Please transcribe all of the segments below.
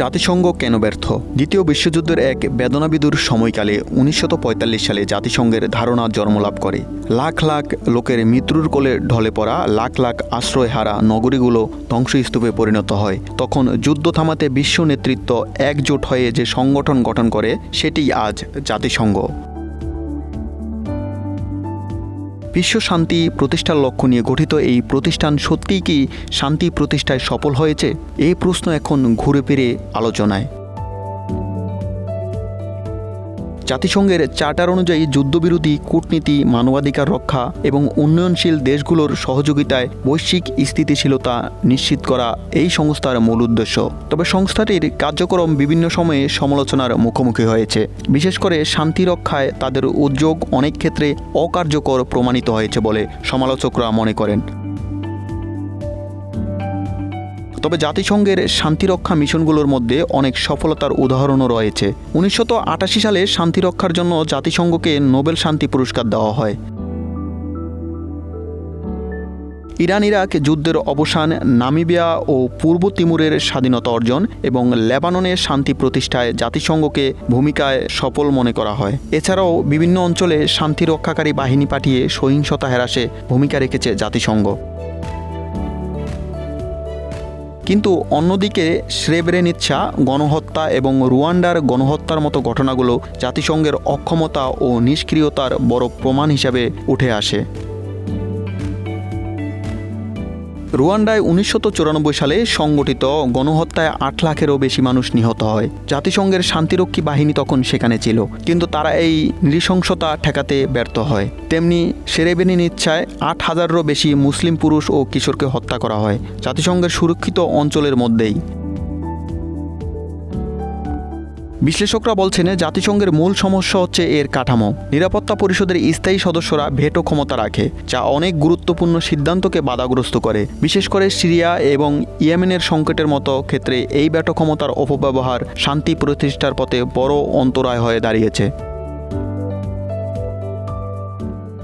জাতিসংঘ কেন ব্যর্থ? দ্বিতীয় বিশ্বযুদ্ধের এক বেদনাবিদুর সময়কালে উনিশশো পঁয়তাল্লিশ সালে জাতিসংঘের ধারণা জন্মলাভ করে। লাখ লাখ লোকের মৃত্যুর কোলে ঢলে পড়া লাখ লাখ আশ্রয় হারা নগরীগুলো ধ্বংসস্তূপে পরিণত হয়। তখন যুদ্ধ থামাতে বিশ্ব নেতৃত্ব একজোট হয়ে যে সংগঠন গঠন করে সেটি আজ জাতিসংঘ। বিশ্ব শান্তি প্রতিষ্ঠার লক্ষ্য নিয়ে গঠিত এই প্রতিষ্ঠান সত্যিই কি শান্তি প্রতিষ্ঠায় সফল হয়েছে? এই প্রশ্ন এখন ঘুরে ফিরে আলোচনায়। জাতিসংঘের চার্টার অনুযায়ী যুদ্ধবিরোধী কূটনীতি, মানবাধিকার রক্ষা এবং উন্নয়নশীল দেশগুলোর সহযোগিতায় বৈশ্বিক স্থিতিশীলতা নিশ্চিত করা এই সংস্থার মূল উদ্দেশ্য। তবে সংস্থাটির কার্যক্রম বিভিন্ন সময়ে সমালোচনার মুখোমুখি হয়েছে। বিশেষ করে শান্তি রক্ষায় তাদের উদ্যোগ অনেক ক্ষেত্রে অকার্যকর প্রমাণিত হয়েছে বলে সমালোচকরা মনে করেন। তবে জাতিসংঘের শান্তিরক্ষা মিশনগুলোর মধ্যে অনেক সফলতার উদাহরণও রয়েছে। উনিশশো আটাশি সালে শান্তিরক্ষার জন্য জাতিসংঘকে নোবেল শান্তি পুরস্কার দেওয়া হয়। ইরান, ইরাক যুদ্ধের অবসান, নামিবিয়া ও পূর্ব তিমুরের স্বাধীনতা অর্জন এবং লেবাননের শান্তি প্রতিষ্ঠায় জাতিসংঘকে ভূমিকায় সফল মনে করা হয়। এছাড়াও বিভিন্ন অঞ্চলে শান্তি রক্ষাকারী বাহিনী পাঠিয়ে সহিংসতা হ্রাসে ভূমিকা রেখেছে জাতিসংঘ। কিন্তু অন্যদিকে শ্রেবরেনিচ্ছা গণহত্যা এবং রুয়ান্ডার গণহত্যার মতো ঘটনাগুলো জাতিসংঘের অক্ষমতা ও নিষ্ক্রিয়তার বড় প্রমাণ হিসাবে উঠে আসে। রুয়ান্ডায় উনিশশো সালে সংগঠিত গণহত্যায় আট লাখেরও বেশি মানুষ নিহত হয়। জাতিসংঘের শান্তিরক্ষী বাহিনী তখন সেখানে ছিল, কিন্তু তারা এই নৃশংসতা ঠেকাতে ব্যর্থ হয়। তেমনি সেরেবেনির ইচ্ছায় আট হাজারেরও বেশি মুসলিম পুরুষ ও কিশোরকে হত্যা করা হয়, জাতিসংঘের সুরক্ষিত অঞ্চলের মধ্যেই। বিশ্লেষকরা বলছেন, জাতিসংঘের মূল সমস্যা হচ্ছে এর কাঠামো। নিরাপত্তা পরিষদের স্থায়ী সদস্যরা ভেটো ক্ষমতা রাখে, যা অনেক গুরুত্বপূর্ণ সিদ্ধান্তকে বাধাগ্রস্ত করে। বিশেষ করে সিরিয়া এবং ইয়েমেনের সংকটের মতো ক্ষেত্রে এই ভেটো ক্ষমতার অপব্যবহার শান্তি প্রতিষ্ঠার পথে বড় অন্তরায় হয়ে দাঁড়িয়েছে।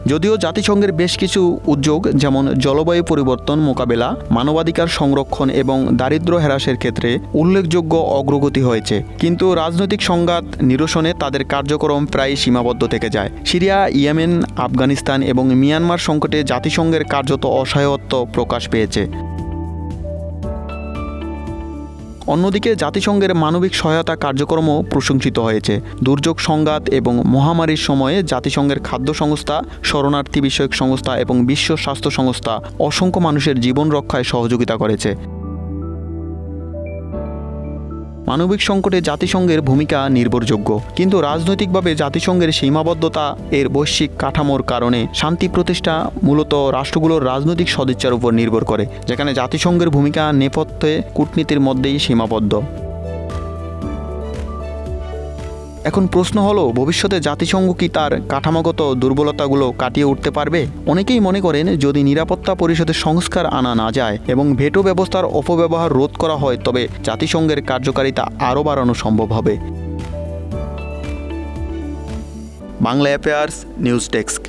যদিও জাতিসংঘের বেশ কিছু উদ্যোগ, যেমন জলবায়ু পরিবর্তন মোকাবেলা, মানবাধিকার সংরক্ষণ এবং দারিদ্র হ্রাসের ক্ষেত্রে উল্লেখযোগ্য অগ্রগতি হয়েছে। কিন্তু রাজনৈতিক সংঘাত নিরসনে তাদের কার্যক্রম প্রায় সীমাবদ্ধ থেকে যায়। সিরিয়া, ইয়েমেন, আফগানিস্তান এবং মিয়ানমার সংকটে জাতিসংঘের কার্যত অসহায়ত্ব প্রকাশ পেয়েছে। অন্যদিকে জাতিসংঘের মানবিক সহায়তা কার্যক্রমও প্রশংসিত হয়েছে। দুর্যোগ সংঘাত এবং মহামারীর সময়ে জাতিসংঘের খাদ্য সংস্থা, শরণার্থী বিষয়ক সংস্থা এবং বিশ্ব স্বাস্থ্য সংস্থা অসংখ্য মানুষের জীবন রক্ষায় সহযোগিতা করেছে। মানবিক সংকটে জাতিসংঘের ভূমিকা নির্ভরযোগ্য। কিন্তু রাজনৈতিকভাবে জাতিসংঘের সীমাবদ্ধতা এর বৈশ্বিক কাঠামোর কারণে শান্তি প্রতিষ্ঠা মূলত রাষ্ট্রগুলোর রাজনৈতিক সদিচ্ছার উপর নির্ভর করে, যেখানে জাতিসংঘের ভূমিকা নেপথ্যে কূটনীতির মধ্যেই সীমাবদ্ধ। এখন প্রশ্ন হলো, ভবিষ্যতে জাতিসংঘ কি তার কাঠামোগত দুর্বলতাগুলো কাটিয়ে উঠতে পারবে? অনেকেই মনে করেন, যদি নিরাপত্তা পরিষদের সংস্কার আনা না যায় এবং ভেটো ব্যবস্থার অপব্যবহার রোধ করা হয়, তবে জাতিসংঘের কার্যকারিতা আরও বাড়ানো সম্ভব হবে। Bangla affairs news desk